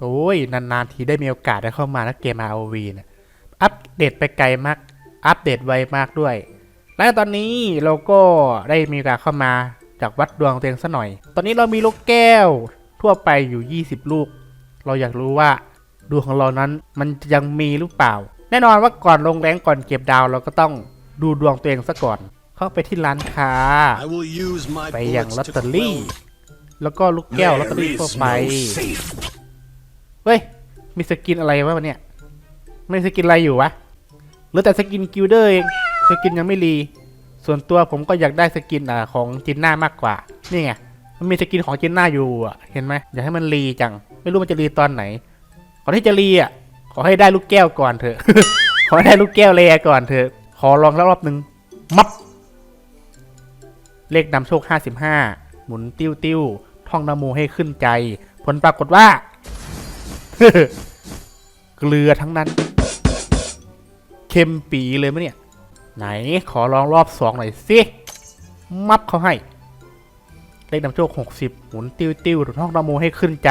โอ้ย นานๆทีได้มีโอกาสได้เข้ามาแล้วเกม ROV เนี่ยอัปเดตไปไกลมาก อัปเดตไวมากด้วย และตอนนี้เราก็ได้มีโอกาสเข้ามาจากวัดดวงตัวเองซะหน่อย ตอนนี้เรามีลูกแก้วทั่วไปอยู่ 20 ลูก เราอยากรู้ว่าดวงของเรานั้นมันยังมีหรือเปล่า แน่นอนว่าก่อนลงแรงก่อนเก็บดาวเราก็ต้องดูดวงตัวเองซะก่อน เข้าไปที่ร้านค้า I will use my ไปอย่างลอต bullets เต to อรี่ quell แล้วก็ลูกแก้วลอตเตอรี่ทั่วไป เฮ้ย มีสกินอะไรวะวันเนี้ยไม่สกินอะไรอยู่วะเหรือแต่สกินกิลเดอร์เองสกินยังไม่รี ส่วนตัวผมก็อยากได้สกินอ่าของจินน่ามากกว่า นี่ไง มันมีสกินของจินน่าอยู่อะ เห็นไหมอยากให้มันรีจัง ไม่รู้มันจะรีตอนไหน ก่อนที่จะรีอะ ขอให้ได้ลูกแก้วก่อนเถอะ ขอให้ได้ลูกแก้วแลก่อนเถอะ ขอลองแล้วรอบหนึ่งมับ เลขนำโชค 55 หมุนติ้วติ้วท่องนโมให้ขึ้นใจ ผลปรากฏว่า เกลือทั้งนั้น เค็มปีเลยมะเนี่ย ไหนขอลองรอบสองหน่อยสิมับเขาให้ เลขนำโชค60หมุนติ้วติ้วท่องนโมให้ขึ้นใจ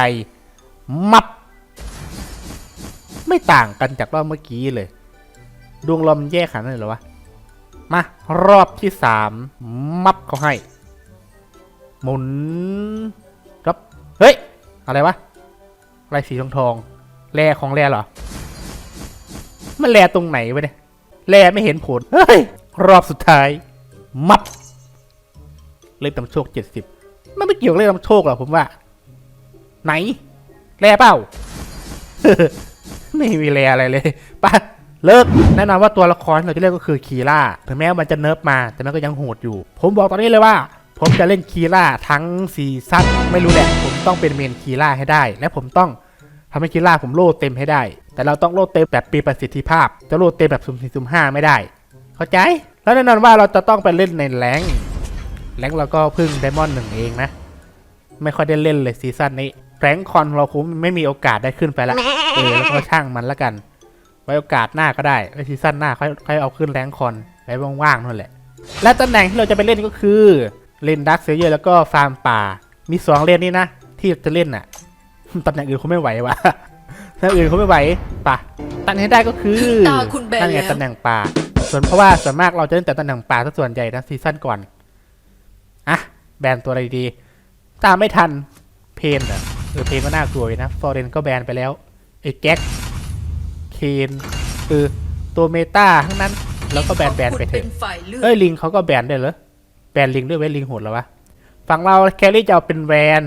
มับ ไม่ต่างกันจากรอบเมื่อกี้เลย ดวงลมแยกขนาดนั้นเลยหรอวะ มารอบที่สามมับเขาให้ หมุนครับเฮ้ย อะไรวะ อะไรสีทองทองๆแรของแรเหรอ มันแรตรงไหนวะเนี่ยแรไม่เห็นผล เฮ้ย รอบสุดท้าย มับเลขนำโชคเจ็ดสิบมันไม่เกี่ยวกับเลขนำโชคหรอกผมว่า ไหน แรเปล่า ไม่มีแรอะไรเลยไปะเลิกแน่นอนว่าตัวละครที่เราจะเล่นก็คือคีร่าถึงแม้ว่ามันจะเนิร์ฟมา แต่มันก็ยังโหดอยู่ ผมบอกตอนนี้เลยว่า ผมจะเล่นคีร่าทั้งซีซั่นไม่รู้แหละ ผมต้องเป็นเมนคีร่าให้ได้ และผมต้องทำให้คีร่าผมโล่เต็มให้ได้ แต่เราต้องโล่เต็มแบบปีประสิทธิภาพ จะโล่เต็มแบบสุ่มสี่สุ่มห้าไม่ได้ เข้าใจ แล้วแน่นอนว่าเราจะต้องไปเล่นในแรงแรงเราก็เพึ่งไดมอนด์หนึ่งเองนะ ไม่ค่อยได้เล่นเลยซีซั่นนี้แรงคอนเราคงไม่มีโอกาสได้ขึ้นไปละเออแล้วก็ช่างมันละกัน ไว้โอกาสหน้าก็ได้ไว้ซีซั่นหน้าค่อยค่อยเอาขึ้นแรงคอนไว้ว่างๆนั่นแหละ และตำแหน่งที่เราจะไปเล่นก็คือ เล่นดักเซเยอร์แล้วก็ฟาร์มป่า มีสองเล่นนี่นะ ที่จะเล่นน่ะตำแหน่งอื่นเขาไม่ไหววะตำแหน่งอื่นเขาไม่ไหวป่ะตันให้ได้ก็คือตาคุณแบนนั่นไงแล้วตำแหน่งป่า ส่วนเพราะว่าส่วนมากเราจะเล่นแต่ตำแหน่งป่าซะส่วนใหญ่นะซีซั่นก่อนอะแบนตัวอะไรดีตามไม่ทันเพนเหรอเออเพนก็น่ากลัวอยู่นะฟอร์เรนก็แบนไปแล้วไอ้แก๊กเคนเออตัวเมตาทั้งนั้น แล้วก็แบนแบนไปเถเป็อะนฝ่ายเลือกเอ้ยลิงเขาก็แบนได้วยเหรอ แบนลิงด้วยเว้ยลิงโหดแล้ววะ ฝั่งเราแครี่จะเอาเป็นแวน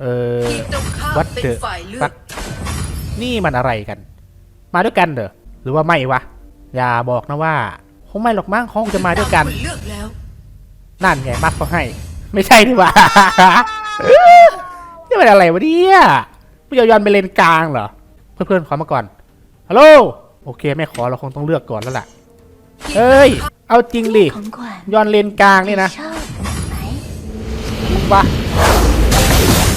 เออทีมตรงข้ามวัดเป็นเดอะฝ่ายเลือฟักกนี่มันอะไรกัน มาด้วยกันเด้อหรือว่าไม่วะ อย่าบอกนะว่าคงไม่หรอกมั้งเขาคงจะมาด้วยกันตคุณเลือกแล้วนั่นไงมักเขาให้ ไม่ใช่ดีกว่านี่มันอะไรวะเนี่ยไม่ยอมยอนไปเลนกลางเหรอ เพื่อนๆขอมาก่อนฮัลโหลโอเคไม่ขอเราคงต้องเลือกก่อนแล้วล่ะเอ้ย เอาจริงดิของขวัญย้อนเลนกลางนี่นะชอบไหมวะ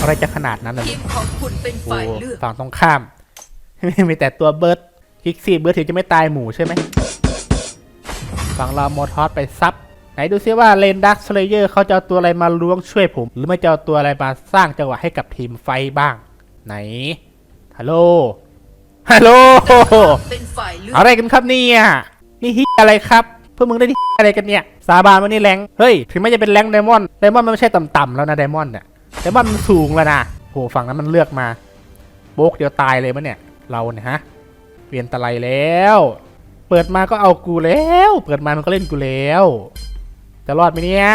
อะไรจะขนาดนั้นเลยทีมของคุณเป็นโอ้ฝ่ายเลือกฝั่งตรงข้าม มีแต่ตัวเบิร์ดคิกซี่เบิร์ดถึงจะไม่ตายหมู่ใช่ไหมฝั่งเราโมทอสไปซับไหนดูซิว่าเลนดักสเลเยอร์เขาจะเอาตัวอะไรมาล้วงช่วยผม หรือไม่จะเอาตัวอะไรมาสร้างจังหวะให้กับทีมไฟท์บ้าง ไหนฮัลโหลฮัลโหลเป็นฝ่ายเลือกอะไรกันครับเนี่ยนี่ฮิอะไรครับ พวกมึงได้ที่อะไรกันเนี่ย สาบานว่านี่แรงเฮ้ย ถึงแม้จะเป็นแรงไดมอนด์ไดมอนด์มันไม่ใช่ต่ำๆแล้วนะไดมอนด์เนี่ยไดมอนด์มันสูงแล้วนะโหฝั่งนั้นมันเลือกมาโบกเดียวตายเลยมั้ยเนี่ย เราเนี่ยฮะเปลี่ยนตะไลแล้ว เปิดมาก็เอากูแล้ว เปิดมามันก็เล่นกูแล้ว จะรอดไหมเนี่ย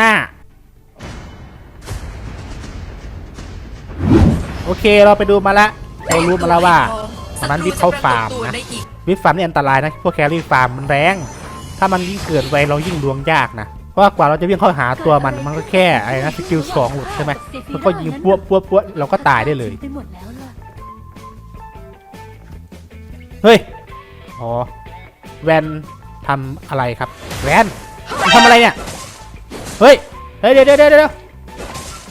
โอเคเราไปดูมาละเรารู้มาแล้วว่าอันนั้นวิปเขาฟาร์มนะวในอีกวิฟฟาร์มนี่อันตรายนะพวกแครี่ฟาร์มมันแรง ถ้ามันยิ่งเกิดไวเรายิ่งดวงยากนะเพราะกว่าเราจะวิ่งเข้าหาตัวมันมันก็แค่อะไรนะสกิลสองหลุดใช่ไหมมันก็ยิงปั้วปั้วปั้วเราก็ตายได้เลยเฮ้ยอ๋อแวนทำอะไรครับแวนมึงทำอะไรเนี่ยเฮ้ยเฮ้ยเดี๋ยวเดี๋ยวเดี๋ยว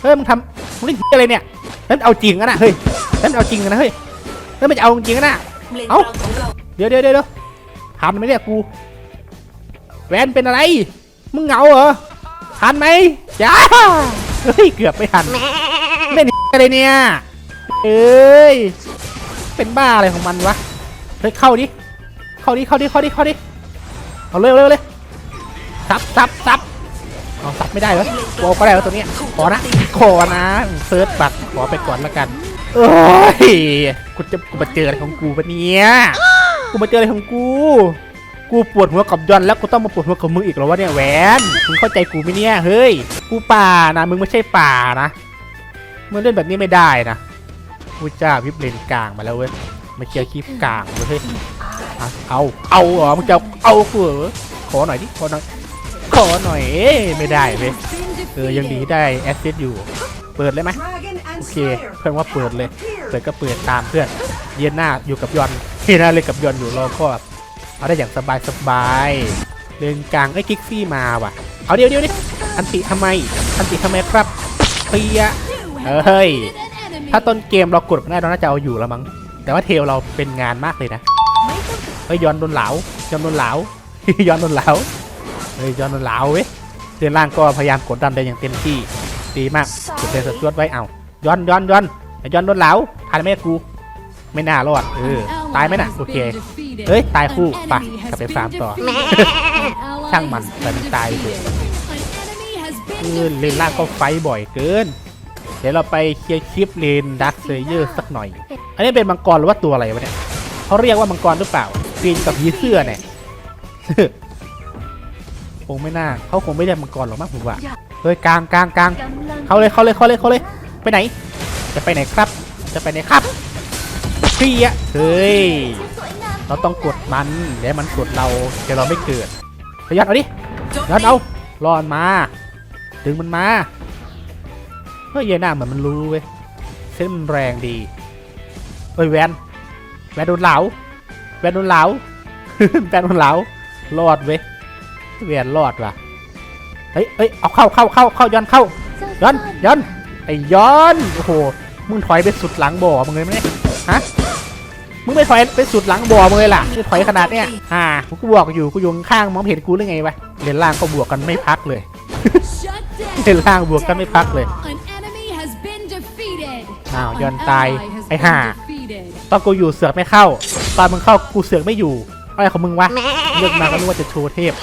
เฮ้ยมึงทำมึงเล่นอะไรเนี่ยนั่นเอาจริงกันนะเฮ้ยนั่นเอาจริงกันนะเฮ้ยนั่นไม่จะเอาจริงกันนะเลนเอ้ากลางขอเดี๋ยวเดี๋ยวเดี๋ยวทันไมเนี่ยกู แวนเป็นอะไร มึงเหงาเหรอทันไหมจ้าเฮ้ยเกือบไม่ทันเล่นอะไรเนี่ยเอ้ยเป็นบ้าอะไรของมันวะเฮ้ยเข้าดิเข้าดิเข้าดิเข้าดิเข้าดิเอาเร็วเร็วเลยซับซับซับเอาซับไม่ได้เหรอโวก็ได้แล้วตัวนี้ขอนะขอนะเซิร์ชบัตรขอไปก่อนละกันเอ้ยกูจะกูมาเจออะไรของกูปะเนี่ยกูมาเจออะไรของกู กูปวดหัวกับยอนแล้วกูต้องมาปวดหัวกับมึงอีกหรอวะเนี่ยแหวนมึงเข้าใจกูไหมเนี่ยเฮ้ยกูป่านะมึงไม่ใช่ป่านะมึงเล่นแบบนี้ไม่ได้นะกูจ้าวิบเลนกลางมาแล้วเว้ยมาเคลียร์คลิปกลางเว้ยเฮ้ยอะเอาเอาเหรอมึงจะเอากูเหรอขอหน่อยดิขอหน่อยขอหน่อยเอ้ยไม่ได้เว้ยเออยังดีได้แอสซิสอยู่ เปิดเลยไหมโอเคเพื่อนว่าเปิดเลยเปิดก็เปิดตามเพื่อนเย็นหน้าอยู่กับยอนเย็นหน้าเลยกับยอนอยู่รอก็ เอาได้อย่างสบายสบายเดินกลางไอ้กิกซี่มาว่ะ เอาเดี๋ยวเดี๋ยวดิอันติทำไม อันติทำไมครับเปียเฮ้ย ถ้าต้นเกมเรากดไม่ได้เราน่าจะเอาอยู่แล้วมั้ง แต่ว่าเทลเราเป็นงานมากเลยนะ เฮ้ยย้อนโดนเหลาย้อนโดนเหลาย้อนโดนเหลาเฮ้ยย้อนโดนเหลาเว้ยเดินล่างก็พยายามกดดันได้อย่างเต็มที่ ดีมากกดเดนสจวดไว้เอาย้อนย้อนย้อนย้อนโดนเหลาทันไหมกู ไม่น่ารอด เออ ตายไหมน่ะ โอเค เฮ้ย ตายคู่ไปะกลับไปฟาร์มต่อ ช่างมันแต่มันตายเถอะคือเลนล่างก็ไฟท์บ่อยเกิน เดี๋ยวเราไปเคลียร์คลิปเลนดักเซเยอร์สักหน่อย อันนี้เป็นมังกรหรือว่าตัวอะไรวะเนี่ยเขาเรียกว่ามังกรหรือเปล่าปีนกับผีเสื้อเนี่ยคงไม่น่าเขาคงไม่ได้มังกรหรอกมั้งผมว่าเฮ้ยกลางกลางกลางเข้าเลยเข้าเลยเข้าเลยเข้าเลย ไปไหน จะไปไหนครับ จะไปไหนครับ เพี้ยเฮ้ย เราต้องกดมันเดี๋ยวมันกดเราเดี๋ยวเราไม่เกิดพยัดเอาดิยัดเอารอนมา ดึงมันมา เฮ้ยเยน่าเหมือนมันรู้เว้ยเส้นมันแรงดีเฮ้ยแวนแวนโดนเหลาแวนโดนเหลาแวนโดนเหลารอดเว้ยแวนรอดว่ะเฮ้ยเฮ้ยเอาเข้าเข้าเข้าเข้าย้อนเข้าย้อนย้อนไอ้ย้อนโอ้โหมึงถอยไปสุดหลังบ่อมึงเลยไหมเนี่ยฮะ มึงไม่ถอยไปสุดหลังบ่อมึงเลยล่ะมึงถอยขนาดเนี้ยอ่ากูบวกอยู่กูอยู่ข้างๆมองไม่เห็นกูหรือไงวะเลนล่างก็บวกกันไม่พักเลยเลนล่างบวกกันไม่พักเลยอ้าวย้อนตายไอ้ห่าตอนกูอยู่เสือกไม่เข้า ตอนมึงเข้ากูเสือกไม่อยู่อะไรของมึงวะเลือกมาก็นึกว่าจะโชว์เทพ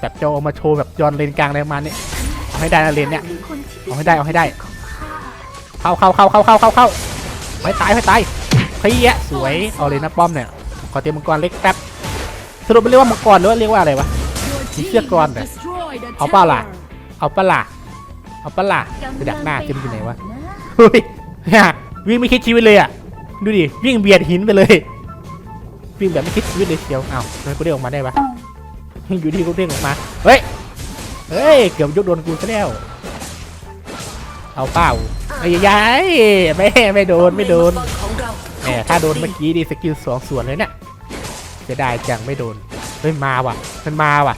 แบบจะเอามาโชว์แบบย้อนเลนกลางอะไรประมาณนี้เอาให้ได้นะเลนเนี่ยเอาให้ได้เอาให้ได้ เข้าเข้าเข้าเข้าเข้าเข้าเข้าไม่ตายไม่ตาย เฮี้ยสวยเอาเลยนะป้อมเนี่ยขอเตรียมมังกรเล็กแป๊บสรุปไม่เรียกว่ามังกรหรือว่าเรียกว่าอะไรวะมีเสื้อก่อนเหรอเอาเปล่าล่ะเอาปะล่ะเอาปะล่ะไปดักหน้าเจมอยู่ไหนวะเฮ้ยวิ่งไม่คิดชีวิตเลยอะดูดิวิ่งเบียดหินไปเลยวิ่งแบบไม่คิดชีวิตเลยเชียวอ้าวทำไมกูเด้งออกมาได้ปะอยู่ดีกูเด้งออกมาเฮ้ยเฮ้ยเกือบยกโดนกูซะแล้วเอาเปล่าไอ้ยายไม่ไม่โดนไม่โดน แหมถ้าโดนเมื่อกี้ดีสกิลสองส่วนเลยเนี่ยจะได้จังไม่โดน เฮ้ยมาว่ะ มันมาว่ะ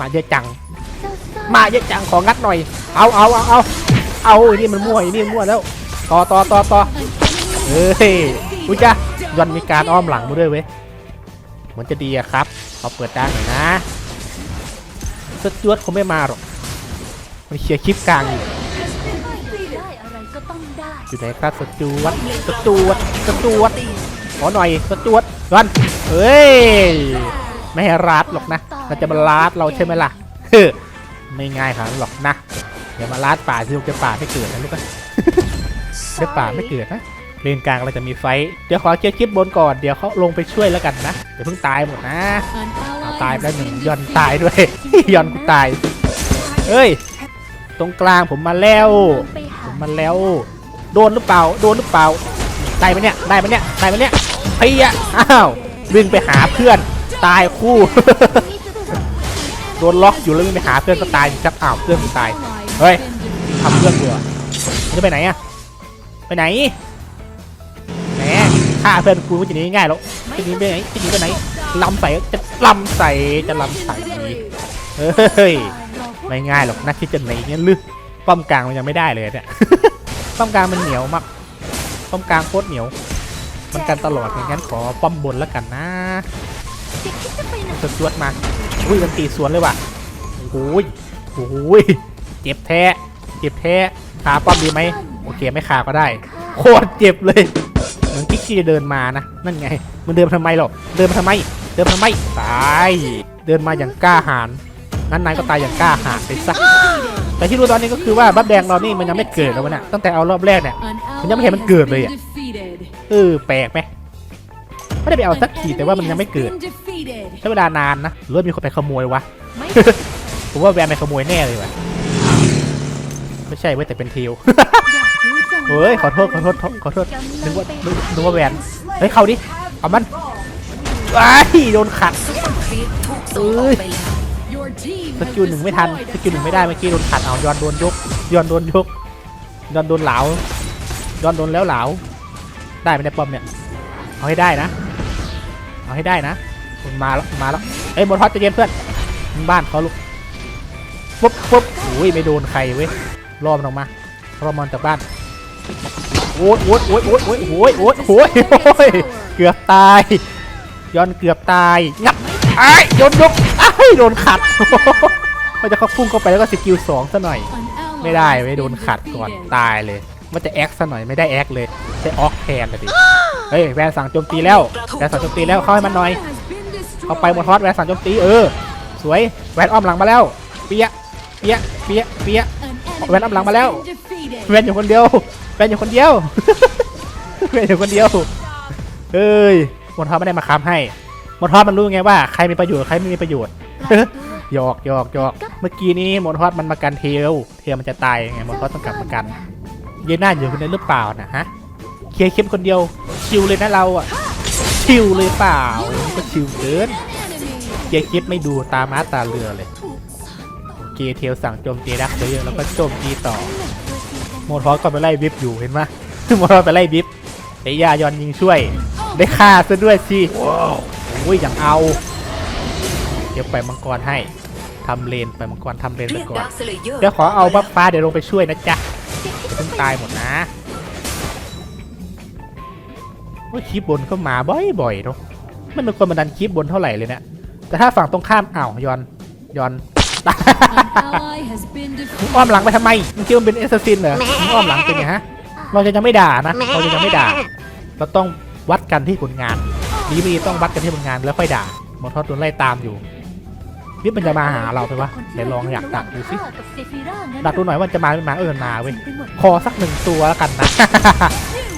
มาเยอะจัง มาเยอะจังของงัดหน่อย เอาเอาเอาเอาเอาไอ้นี่มันมั่วไอ้นี่มันมั่วแล้ว ต่อต่อต่อต่อเฮ้ยอุ้ยจ้ะยอนมีการอ้อมหลังมาด้วยเว้ย เหมือนจะดีอะครับเอาเปิดด้านหน่อยนะสจวตคงไม่มาหรอก มันเคลียร์คลิปกลางอยู่ ต้องได้อยู่ไหนครับสจวตสจวตสจวตขอหน่อยสจวตรันเฮ้ยไม่ให้รัดหรอกนะมันจะมารัดเราใช่ไหมล่ะเฮ้อไม่ง่ายขนาดนั้นหรอกนะอย่ามารัดป่าที่ลูกจะป่าไม่เกิดนะลูกนะเดี๋ยวป่าไม่เกิดนะเลนกลางเราจะมีไฟท์เดี๋ยวขอเคลียร์คลิปบนก่อนเดี๋ยวเขาลงไปช่วยแล้วกันนะเดี๋ยวเพิ่งตายหมดนะเอาตายไปแล้วหนึ่งยอนตายด้วยยอนกูตายเฮ้ยตรงกลางผมมาแล้วไปหาผ มมาแล้ว โดนหรือเปล่า โดนหรือเปล่า ได้ไหมเนี่ย ได้ไหมเนี่ย ได้ไหมเนี่ยเฮียอ้าว วิ่งไปหาเพื่อน ตายคู่ โดนล็อกอยู่แล้ววิ่งไปหาเพื่อนก็ตายจับอ้าวเพื่อนกูตาย เฮ้ยทำเพื่อนกูเหรอจะไปไหนอะไปไหน แหมฆ่าเพื่อนกูมันจะหนีง่ายหรอกจะหนีไปไหนจะหนีไปไหนลำใส่จะลำใส่จะลำใส่เฮ้ย ไม่ง่ายหรอกนักที่จะหนีเนี่ยลึก ป้อมกลางมันยังไม่ได้เลยเนี่ย ป้อมกลางมันเหนียวมาก ป้อมกลางโคตรเหนียว มันกันตลอดอย่างนั้นขอป้อมบนแล้วกันนะสวดมาอุ้ยมันตีสวนเลยว่ะโอ้ยโอ้ยเจ็บแท้ เจ็บแท้ขาป้อมดีไหมโอเคไม่ขาก็ได้ โคตรเจ็บเลย เหมือนกิ๊กซี่จะเดินมานะ นั่นไง มันเดินมาทำไมหรอ เดินมาทำไม เดินมาทำไม ตาย เดินมาอย่างกล้าหาญงั้นนายก็ตายอย่างกล้าหาญไปซะ แต่ที่รู้ตอนนี้ก็คือว่าบัฟแดงเรานี่มันยังไม่เกิดแล้ววะเนี่ยตั้งแต่เอารอบแรกเนี่ยมันยังไม่เห็นมันเกิดเลยอะเออแปลกไหมไม่ได้ไปเอาสักขีแต่ว่ามันยังไม่เกิดใช้เวลานานนะหรือว่ามีคนไปขโมยวะไม่ผมว่าแวนไปขโมยแน่เลยว่ะไม่ใช่เว้ยแต่เป็นทิวเฮ้ยขอโทษขอโทษขอโทษนึกว่านึกนึกว่าแวนเฮ้ยเข้าดิเอามันไอ้ายโดนขัดซุปเปอร์ครีปถูก ส่งออกไปแล้วสกิลหนึ่งไม่ทันสกิลหนึ่งไม่ได้เมื่อกี้โดนขัดเอาย้อนโดนยกย้อนโดนยกย้อนโดนเหลาย้อนโดนแล้วเหลาได้ไหมเนี่ได้ป้อมเนี่ยเอาให้ได้นะ เอาให้ได้นะมันมาแล้วมาแล้วเอ้ยบนฮอตใจะเย็นเพื่อนมันบ้านเขาลูกปุ๊บปุ๊บอุ้ยไม่โดนใครเว้ยรอมันออกมารอมันจากบ้านโอ้ยโอ้ยโอ้ยโอ้ยโอ้ยโอ้ยโอ้ยโอ้ยโอ้ยเกือบตายย้อนเกือบตายงับไอ้ายโยนยก ไอ้ยโดนขัด มันจะเข้าพุ่งเข้าไปแล้วก็สกิลสองซะหน่อย ไม่ได้ไม่โดนขัดก่อนตายเลย มันจะแอคซะหน่อยไม่ได้แอคเลยใช้ออกแทนเลยดิเฮ้ยแวนสั่งโจมตีแล้วแวนสั่งโจมตีแล้วเข้าให้มันหน่อยเข้าไปหมดฮอตแวนสั่งโจมตีเออสวยแวนอ้อมหลังมาแล้วเปียเปียเปียเปียแวนอัพหลังมาแล้วแวนอยู่คนเดียวแวนอยู่คนเดียวแวนอยู่คนเดียวเอ้ยหมดฮอตไม่ได้มาค้ำให้หมดฮอตมันรู้ไงว่าใครมีประโยชน์ใครไม่มีประโยชน์ หยอกหยอกหยอกเมื่อกี้นี้หมดฮอตมันมากันเทล เทลมันจะตายยังไงหมดฮอตต้องกลับมากันเยน่าอยู่คนเดียวหรือเปล่านะฮะเคลียร์คลิปคนเดียวชิวเลยนะเราอะชิวเลยเปล่านี่ก็ชิวเกินเคลียร์คลิปไม่ดูตาม้าตาเรือเลยโอเคเทลสั่งโจมตีดักเยอะๆแล้วก็โจมตีต่อโมทอสก็ไปไล่วิบอยู่เห็นไหมโมทอสไปไล่วิบไอ้ยายอนยิงช่วย ได้ฆ่าซะด้วยสิโอ้ยอย่างเอา เดี๋ยวไปล่อยมังกรให้ทำเลนไปล่อยมังกรทำเลนไปเรียกก่อนดาร์คสเลเยอร์เดี๋ยวขอเอาบัฟฟ้าเดี๋ยวลงไปช่วยนะจ๊ะเพิ่งตายหมดนะว่าคลิปบนก็มาบ่อยๆเนาะไม่เป็นคนมาดันคลิปบนเท่าไหร่เลยเนะแต่ถ้าฝั่งตรงข้ามอ้าวยอนยอนมึงอ้อมหลังไปทำไมมึงคิดว่าเป็นเอสซินเหรอมึงอ้อมหลังเป็นไงฮะเราจะยังไม่ด่านะเราจะยังไม่ด่า เราต้องวัดกันที่ผลงานดีไม่ดีต้องวัดกันที่ผลงานแล้วค่อยด่าหมอทอดโดนไล่ตามอยู่ นี่มันจะมาหาเราไปวะเดี๋ยวลองอยากดักดูสิดักดูหน่อยว่าจะมาไม่มาเออมาเว้ยคอสักหนึ่งตัวแล้วกันนะ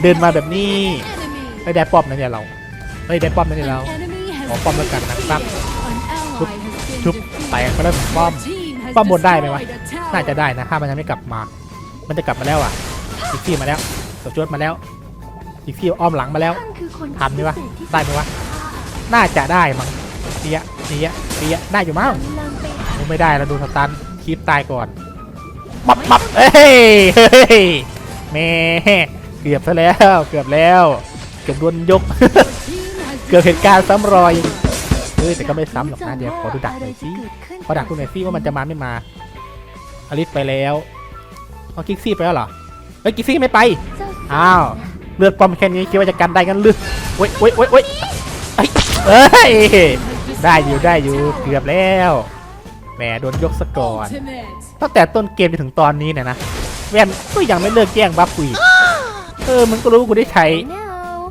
เดินมาแบบนี้ไอ้ยได้ป้อมนะเนี่ยเราเฮ้ยได้ป้อมนะเนี่ยเราขอป้อมแล้วกันนะครับชุบชุบแตกไปแล้วหนึ่งป้อมป้อมบนได้ไหมวะน่าจะได้นะถ้ามันยังไม่กลับมา มันจะกลับมาแล้วอะอีกที่มาแล้วสจวดมาแล้วอีกที่อ้อมหลังมาแล้วทันไหมวะได้ไหมวะน่าจะได้มั้ง เปียเปียเปียได้อยู่มั้งไม่ได้แล้วดนสตันคลิปตายก่อนปับปับเอ้ยเฮ้ยแม่เกือบซะแล้วเกือบแล้วเกือบโดนยก เกือบเหตุการณ์ซ้ำรอยเฮ้ยแต่ก็ไม่ซ้ำหรอกนะเดี๋ยวขอดูดักหน่อยสิขอดักดูหน่อยสิว่ามันจะมาไม่มาอลิสไปแล้วเอากิกซี่ไปแล้วเหรอเฮ้ยกิกซี่ไม่ไปอ้าวเลือดปลอมแค่นี้คิดว่าจะกันได้กันหรือโอ้ยโอ้ยโอ้ยโอ้ยเอ้ยเอ้ย ได้อยู่ได้อยู่เกือบแล้วแหมโดนยกสะก่อนตั้งแต่ต้นเกมจนถึงตอนนี้เนี่ยนะแวนก็ยังไม่เลิกแย่งบัฟกูอีกเออมึงก็รู้ว่ากูได้ใช้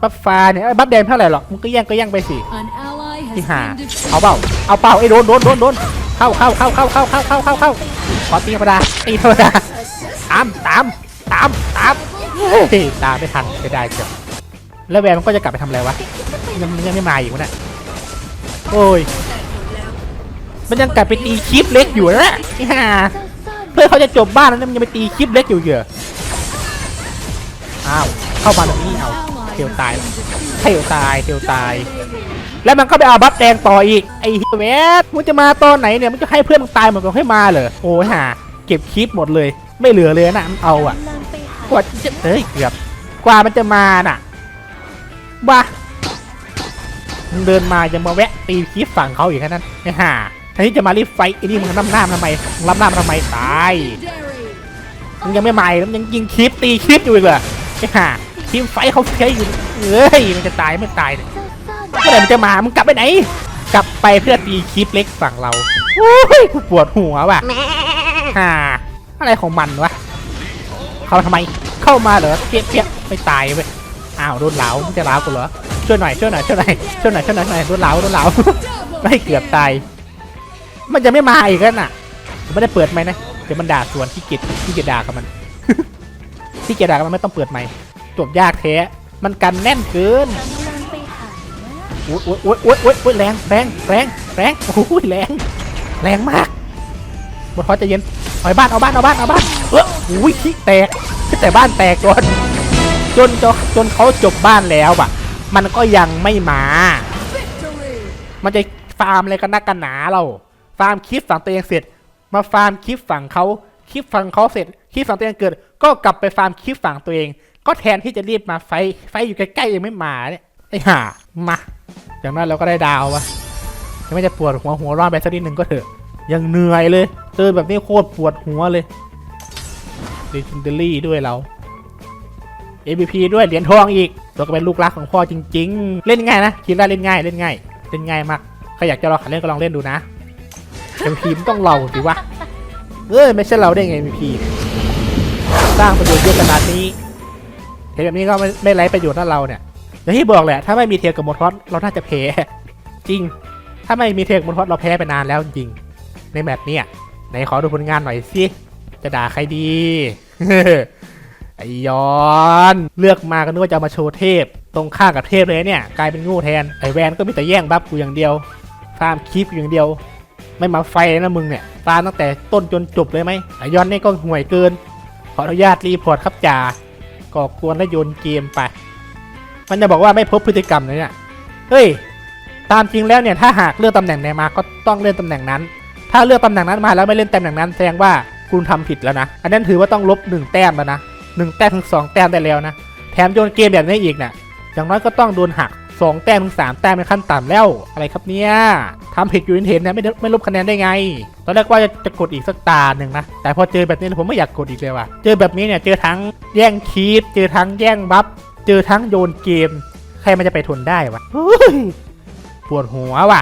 บัฟฟ้าเนี่ยเอ้ยบัฟแดงเท่าไหร่หรอกมึงก็แย่งก็แย่งไปสิที่หาเอาเปล่าเอาเปล่าไอ้โดนโดนโดนโดนเข้าเข้าเข้าเข้าเข้าเข้าเข้าเข้าเข้าขอตีธรรมดาตีธรรมดาตามตามตามตามเฮ้ยตามไม่ทันจะได้เจ้ะแล้วแวนมันก็จะกลับไปทำอะไรวะยังมันยังไม่มาอีกวะเนี่ย โอ้ย มันยังกลับไปตีคลิปเล็กอยู่นะนี่ฮะเพื่อเขาจะจบบ้านแล้วนะมันยังไปตีคลิปเล็กอยู่เหรออ้าว เข้ามาแบบนี้เอาเทลตายเทลตายเทลตาย แล้วมันก็ไปเอาบัฟแดงต่ออีก ไอ้เฮียแวดมึงจะมาตอนไหนเนี่ยมึงจะให้เพื่อนมึงตายหมดก่อนให้มาเหรอโอ้ยห่าเก็บคลิปหมดเลย ไม่เหลือเลยนะมันเอาอะกว่าจะเฮ้ยเกือบกว่ามันจะมาน่ะบ้า มึงเดินมายังมาแวะตีคลิปฝั่งเขาอีกแค่นั้นไอ้ห่าแทนที่จะมารีบไฟไอ้นี่มึงรับหน้าทำไมรับหน้าทำไมตายมึงยังไม่มาอีกแล้วมึงยังยิงคลิปตีคลิปอยู่อีกเหรอไอ้ห่าทีมไฟเขาใช้อยู่เอ้ยมันจะตายไม่ตายเนี่ยเมื่อไหร่มันจะมามึงกลับไปไหน กลับไปเพื่อตีคลิปเล็กฝั่งเราโอ้ยกูปวดหัวว่ะฮ่าอะไรของมันวะเขาทำไมเข้ามาเหรอเปี้ยเปี้ยไม่ตายเว้ยอ้าวโดนเหลามึงจะเหลากูเหรอ ช่วยหน่อยช่วยหน่อยช่วยหน่อยช่วยหน่อยช่วยหน่อยช่วยหน่อยโดนเหลาโดนเหลาไม่เกือบตายมันจะไม่มาอีกแล้วน่ะผมไม่ได้เปิดไหมนะเดี๋ยวมันด่าสวนที่เกียจที่เกียจด่ากับมันที่เกียจด่ากับมันไม่ต้องเปิดไหมจบยากแท้มันกันแน่นเกินโอ้ยโอ้ยโอ้ยโอ้ยโอ้ยโอ้ยแรงแรงแรงแรงโอ้ยแรงแรงมากบนทอจะเย็นเอาบ้านเอาบ้านเอาบ้านเอาบ้านเออโอ้ยขี้แตกแต่บ้านแตกก่อนจนจนจนเขาจบบ้านแล้วอะ มันก็ยังไม่มา มันจะฟาร์มอะไรกันนักกันหนาเรา ฟาร์มคลิปฝั่งตัวเองเสร็จ มาฟาร์มคลิปฝั่งเขาคลิปฝั่งเขาเสร็จคลิปฝั่งตัวเองเกิด ก็กลับไปฟาร์มคลิปฝั่งตัวเอง ก็แทนที่จะรีบมาไฟไฟอยู่ใกล้ๆยังไม่มาเนี่ยไอ้ห่ามาอย่างนั้นเราก็ได้ดาววะยังไม่จะปวดหัวหัวร้อนไปสักนิดหนึ่งก็เถอะ ยังเหนื่อยเลยเจอแบบนี้โคตรปวดหัวเลยเ e จ e นเดอรี่ด้วยเรา MVP ด้วยเหรียญทองอีก ตัวก็เป็นลูกรักของพ่อจริง ๆ เล่นง่ายนะคิดว่าเล่นง่ายเล่นง่ายเล่นง่ายมากใครอยากจะลองขันเล่นก็ลองเล่นดูนะ MVP มันต้องเราสิวะเอ้ยไม่ใช่เราได้ไง MVP สร้างประโยชน์เยอะขนาดนี้เห็นแบบนี้ก็ไม่ไม่ไร้ประโยชน์นะเราเนี่ยอย่างที่บอกแหละถ้าไม่มีเทียร์กับโมทอสเราน่าจะแพ้จริง ถ้าไม่มีเทียร์กับโมทอสเราแพ้ไปนานแล้วจริงในแมตช์เนี้ยไหนขอดูผลงานหน่อยสิจะด่าใครดี ไอยอนเลือกมาก็นึกว่าจะมาโชว์เทพ ตรงข้ากับเทพเลยเนี่ยกลายเป็นงูแทนไอแวนก็มีแต่แย่งบัฟกูอย่างเดียวฟาร์มคลิปอย่างเดียว ไม่มาไฟนะมึงเนี่ยฟาร์มตั้งแต่ต้นจนจบเลยไหมไอยอนนี่ก็ห่วยเกิน ขออนุญาตรีพอร์ตครับจ่าก่อกวนและโยนเกมไป มันจะบอกว่าไม่พบพฤติกรรมเลยเนี่ยเฮ้ยตามจริงแล้วเนี่ยถ้าหากเลือกตำแหน่งไหนมาก็ต้องเล่นตำแหน่งนั้น ถ้าเลือกตำแหน่งนั้นมาแล้วไม่เล่นตำแหน่งนั้นแสดงว่าคุณทำผิดแล้วนะ อันนั้นถือว่าต้องลบหนึ่งแต้มแล้วนะ หนึ่งแต้มถึงสองแต้มได้แล้วนะ แถมโยนเกมแบบนี้อีกนะ่ะ อย่างน้อยก็ต้องโดนหักสองแต้มถึงสามแต้มเป็นขั้นต่ำแล้ว อะไรครับเนี่ยทำผิดอยู่เห็นๆนะไม่ได้ไม่ลบคะแนนได้ไง ตอนแรกว่าจะจะกดอีกสักตาหนึ่งนะ แต่พอเจอแบบนี้ผมไม่อยากกดอีกเลยว่ะ เจอแบบนี้เนี่ยเจอทั้งแย่งคีดเจอทั้งแย่งบัฟ เจอทั้งโยนเกม ใครมันจะไปทนได้วะปวดหัวว่ะ